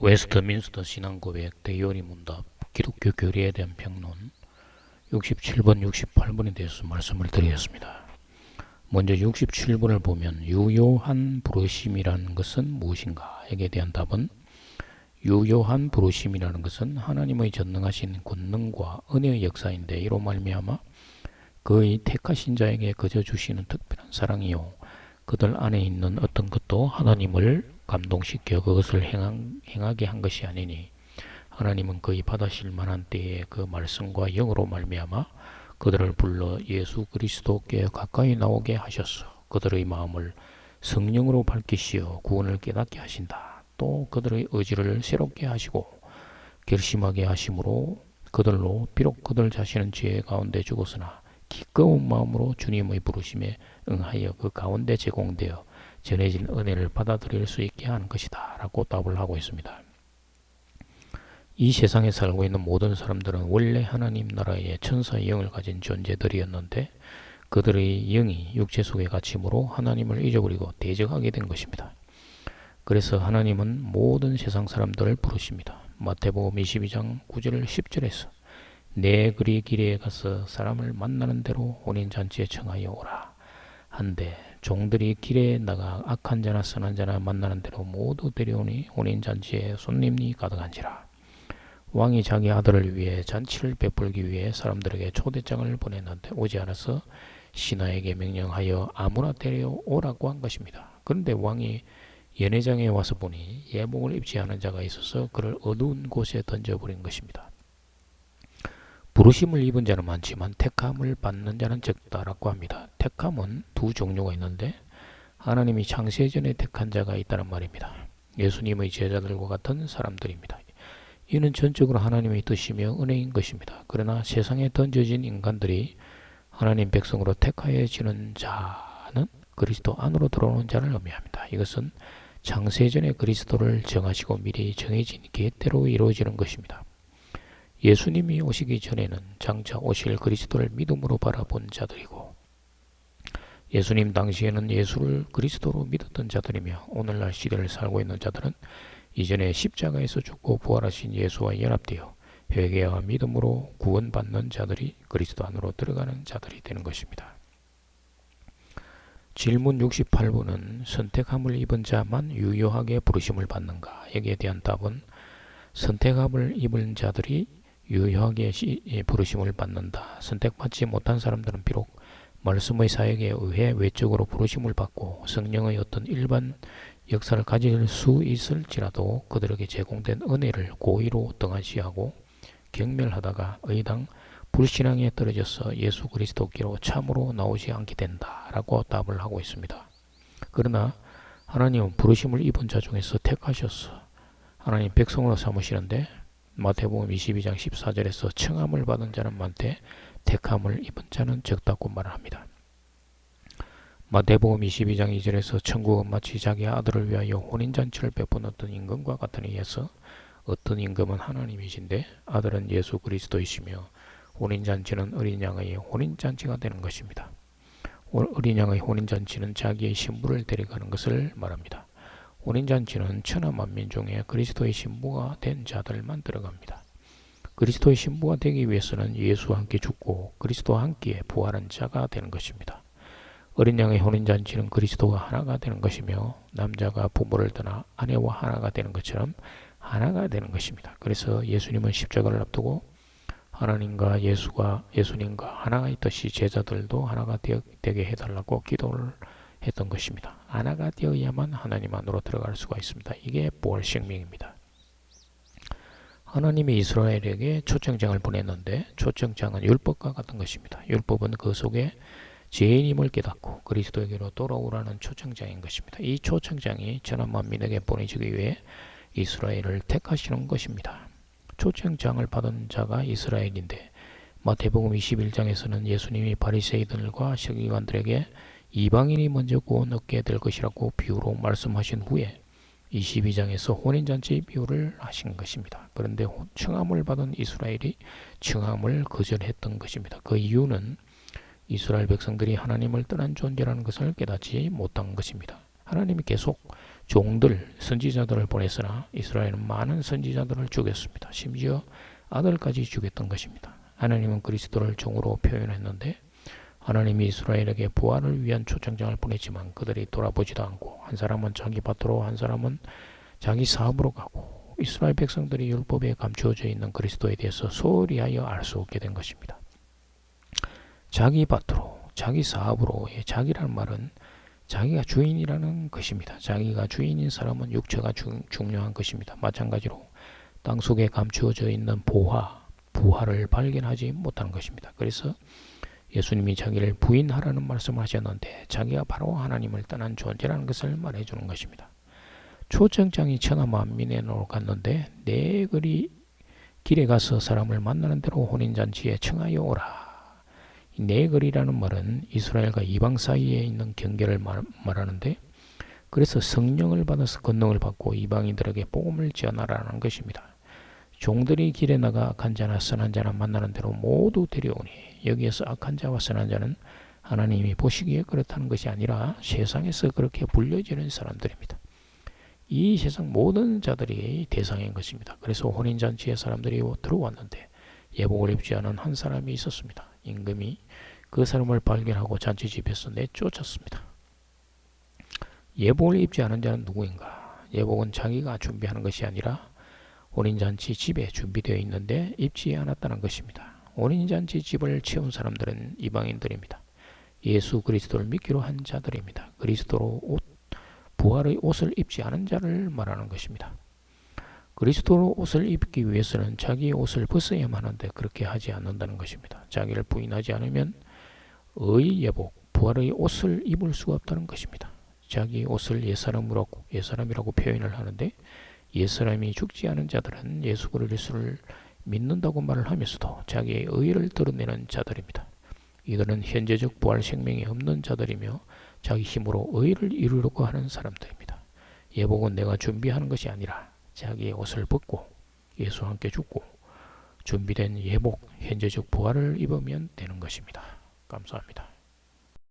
웨스트민스터 신앙고백 대요리 문답 기독교 교리에 대한 평론 67번 68번에 대해서 말씀을 드리겠습니다. 먼저 67번을 보면 유효한 부르심이라는 것은 무엇인가에 대한 답은 유효한 부르심이라는 것은 하나님의 전능하신 권능과 은혜의 역사인데 이로 말미암아 그의 택하신 자에게 거저 주시는 특별한 사랑이요 그들 안에 있는 어떤 것도 하나님을 감동시켜 그것을 행한, 행하게 한 것이 아니니 하나님은 그의 받아실 만한 때에 그 말씀과 영으로 말미암아 그들을 불러 예수 그리스도께 가까이 나오게 하셨어. 그들의 마음을 성령으로 밝히시어 구원을 깨닫게 하신다. 또 그들의 의지를 새롭게 하시고 결심하게 하심으로 그들로 비록 그들 자신은 죄 가운데 죽었으나 기꺼운 마음으로 주님의 부르심에 응하여 그 가운데 제공되어 전해진 은혜를 받아들일 수 있게 하는 것이다. 라고 답을 하고 있습니다. 이 세상에 살고 있는 모든 사람들은 원래 하나님 나라의 천사의 영을 가진 존재들이었는데 그들의 영이 육체 속에 갇힘으로 하나님을 잊어버리고 대적하게 된 것입니다. 그래서 하나님은 모든 세상 사람들을 부르십니다. 마태복음 22장 9절 10절에서 내 그리 길에 가서 사람을 만나는 대로 혼인 잔치에 청하여 오라. 한데 종들이 길에 나가 악한 자나 선한 자나 만나는 대로 모두 데려오니 혼인 잔치에 손님이 가득한지라. 왕이 자기 아들을 위해 잔치를 베풀기 위해 사람들에게 초대장을 보냈는데 오지 않아서 신하에게 명령하여 아무나 데려오라고 한 것입니다. 그런데 왕이 연회장에 와서 보니 예복을 입지 않은 자가 있어서 그를 어두운 곳에 던져버린 것입니다. 부르심을 입은 자는 많지만 택함을 받는 자는 적다라고 합니다. 택함은 두 종류가 있는데 하나님이 창세전에 택한 자가 있다는 말입니다. 예수님의 제자들과 같은 사람들입니다. 이는 전적으로 하나님의 뜻이며 은혜인 것입니다. 그러나 세상에 던져진 인간들이 하나님 백성으로 택하여지는 자는 그리스도 안으로 들어오는 자를 의미합니다. 이것은 창세전에 그리스도를 정하시고 미리 정해진 계획대로 이루어지는 것입니다. 예수님이 오시기 전에는 장차 오실 그리스도를 믿음으로 바라본 자들이고 예수님 당시에는 예수를 그리스도로 믿었던 자들이며 오늘날 시대를 살고 있는 자들은 이전에 십자가에서 죽고 부활하신 예수와 연합되어 회개와 믿음으로 구원받는 자들이 그리스도 안으로 들어가는 자들이 되는 것입니다. 질문 68번은 선택함을 입은 자만 유효하게 부르심을 받는가? 여기에 대한 답은 선택함을 입은 자들이 유효하게 예, 부르심을 받는다. 선택받지 못한 사람들은 비록 말씀의 사역에 의해 외적으로 부르심을 받고 성령의 어떤 일반 역사를 가질 수 있을지라도 그들에게 제공된 은혜를 고의로 등한시하고 경멸하다가 의당 불신앙에 떨어져서 예수 그리스도께로 참으로 나오지 않게 된다 라고 답을 하고 있습니다. 그러나 하나님은 부르심을 입은 자 중에서 택하셨어. 하나님 백성으로 삼으시는데 마태복음 22장 14절에서 청함을 받은 자는 많되 택함을 입은 자는 적다고 말합니다. 마태복음 22장 2절에서 천국은 마치 자기 아들을 위하여 혼인잔치를 어떤 임금과 같은 이에서 어떤 임금은 하나님이신데 아들은 예수 그리스도이시며 혼인잔치는 어린 양의 혼인잔치가 되는 것입니다. 어린 양의 혼인잔치는 자기의 신부를 데려가는 것을 말합니다. 혼인잔치는 천하 만민 중에 그리스도의 신부가 된 자들만 들어갑니다. 그리스도의 신부가 되기 위해서는 예수와 함께 죽고 그리스도와 함께 부활한 자가 되는 것입니다. 어린 양의 혼인잔치는 그리스도와 하나가 되는 것이며 남자가 부모를 떠나 아내와 하나가 되는 것처럼 하나가 되는 것입니다. 그래서 예수님은 십자가를 앞두고 하나님과 예수가 예수님과 하나가 있듯이 제자들도 하나가 되게 해달라고 기도를 했던 것입니다. 하나가 되어야만 하나님 안으로 들어갈 수가 있습니다. 이게 생명입니다. 하나님이 이스라엘에게 초청장을 보냈는데 초청장은 율법과 같은 것입니다. 율법은 그 속에 죄인임을 깨닫고 그리스도에게로 돌아오라는 초청장인 것입니다. 이 초청장이 전한 만민에게 보내지기 위해 이스라엘을 택하시는 것입니다. 초청장을 받은 자가 이스라엘인데 마태복음 21장에서는 예수님이 바리새이들과 서기관들에게 이방인이 먼저 구원 얻게 될 것이라고 비유로 말씀하신 후에 22장에서 혼인잔치 비유를 하신 것입니다. 그런데 청함을 받은 이스라엘이 청함을 거절했던 것입니다. 그 이유는 이스라엘 백성들이 하나님을 떠난 존재라는 것을 깨닫지 못한 것입니다. 하나님이 계속 종들 선지자들을 보냈으나 이스라엘은 많은 선지자들을 죽였습니다. 심지어 아들까지 죽였던 것입니다. 하나님은 그리스도를 종으로 표현했는데 하나님이 이스라엘에게 부활을 위한 초청장을 보냈지만 그들이 돌아보지도 않고 한 사람은 자기 밭으로 한 사람은 자기 사업으로 가고 이스라엘 백성들이 율법에 감추어져 있는 그리스도에 대해서 소홀히 하여 알 수 없게 된 것입니다. 자기 밭으로 자기 사업으로 예, 자기라는 말은 자기가 주인이라는 것입니다. 자기가 주인인 사람은 육체가 중, 중요한 것입니다. 마찬가지로 땅 속에 감추어져 있는 보화, 부활을 발견하지 못하는 것입니다. 그래서 예수님이 자기를 부인하라는 말씀을 하셨는데 자기가 바로 하나님을 떠난 존재라는 것을 말해주는 것입니다. 초청장이 천하 만민으로 갔는데 내 글이 길에 가서 사람을 만나는 대로 혼인잔치에 청하여 오라. 내 글이라는 말은 이스라엘과 이방 사이에 있는 경계를 말, 말하는데 그래서 성령을 받아서 권능을 받고 이방인들에게 복음을 전하라는 것입니다. 종들이 길에 나가 악한 자나 선한 자나 만나는 대로 모두 데려오니 여기에서 악한 자와 선한 자는 하나님이 보시기에 그렇다는 것이 아니라 세상에서 그렇게 불려지는 사람들입니다. 이 세상 모든 자들이 대상인 것입니다. 그래서 혼인잔치에 사람들이 들어왔는데 예복을 입지 않은 한 사람이 있었습니다. 임금이 그 사람을 발견하고 잔치집에서 내쫓았습니다. 예복을 입지 않은 자는 누구인가? 예복은 자기가 준비하는 것이 아니라 혼인잔치 집에 준비되어 있는데 입지 않았다는 것입니다. 혼인잔치 집을 채운 사람들은 이방인들입니다. 예수 그리스도를 믿기로 한 자들입니다. 그리스도로 옷, 부활의 옷을 입지 않은 자를 말하는 것입니다. 그리스도로 옷을 입기 위해서는 자기의 옷을 벗어야만 하는데 그렇게 하지 않는다는 것입니다. 자기를 부인하지 않으면 의 예복, 부활의 옷을 입을 수가 없다는 것입니다. 자기 옷을 옛사람이라고, 옛사람이라고 표현을 하는데 옛사람이 죽지 않은 자들은 예수 그리스도를 믿는다고 말을 하면서도 자기의 의를 드러내는 자들입니다. 이들은 현재적 부활 생명이 없는 자들이며 자기 힘으로 의를 이루려고 하는 사람들입니다. 예복은 내가 준비하는 것이 아니라 자기의 옷을 벗고 예수와 함께 죽고 준비된 예복, 현재적 부활을 입으면 되는 것입니다. 감사합니다.